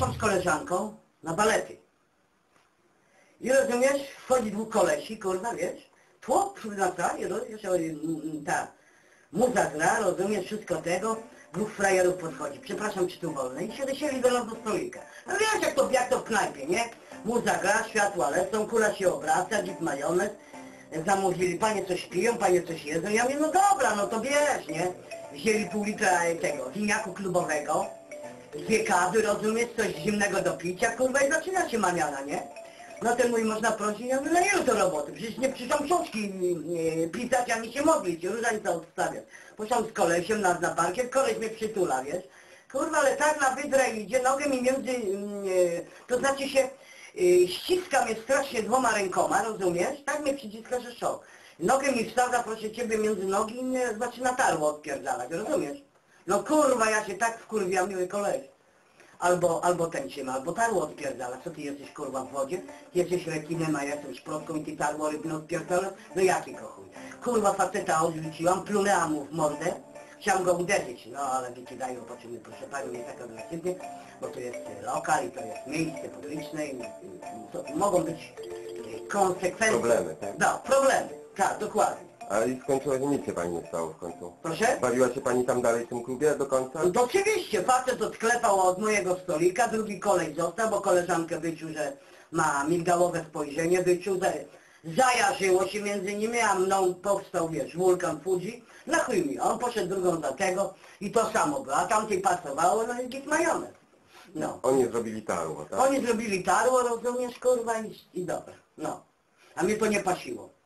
poszłam z koleżanką na balety. I rozumiesz, wchodzi dwóch kolesi, kurwa, wiesz, tło na sali, rozumiesz, o, mm, ta muza gra, rozumiesz, wszystko tego, dwóch frajerów podchodzi, przepraszam, czy tu wolne, i się wysieli do nas do stolika. No wiesz, jak to, jak to w knajpie, nie? Muza gra, światła lecą, kula się obraca, dzik majonez, zamówili, panie coś piją, panie coś jedzą, ja mówię, no dobra, no to wiesz, nie? Wzięli pół litra tego, winiaku klubowego, dwie kawy, rozumiesz, coś zimnego do picia, kurwa, i zaczyna się maniana, nie? No ten mój można prosić, ja mówię, no to roboty, przecież nie przyszłam książki e, pisać, ani się modlić, różańca odstawiać. Poszłam z kolesiem na, na parkiet, koleś mnie przytula, wiesz? Kurwa, ale tak na wydrę idzie, nogę mi między, mm, e, to znaczy się, e, ściska mnie strasznie dwoma rękoma, rozumiesz? Tak mnie przyciska, że szok. Nogę mi wsadza, proszę ciebie, między nogi i zaczyna tarło odpierdalać, rozumiesz? No kurwa, ja się tak wkurwiam, miły koleś. Albo, albo ten się ma, albo tarło odpierdala. Co ty jesteś kurwa w wodzie? Jesteś rekinem, a ja jestem szprotką i ty tarło rybne odpierdalasz? No jaki kochuj? Kurwa faceta odrzuciłam, plunęłam mu w mordę. Chciałam go uderzyć, no ale wykidają po czym proszę panią nie tak agresywnie, bo to jest lokal i to jest miejsce publiczne i, i, i to mogą być konsekwencje. Problemy, tak? No, problemy, tak, dokładnie. Ale i skończyła się nic się pani nie stało w końcu. Proszę? Bawiła się pani tam dalej w tym klubie do końca? No to oczywiście, facet odklepał od mojego stolika, drugi kolej został, bo koleżankę wyczuł, że ma migdałowe spojrzenie, wyczuł, że zajarzyło się między nimi, a mną powstał, wiesz, wulkan Fuji, na chuj mi, on poszedł drugą za tego i to samo było, a tamtej pasowało, no i git majonez. No. Oni zrobili tarło, tak? Oni zrobili tarło, rozumiesz, kurwa, i, i dobra, no. A mnie to nie pasiło.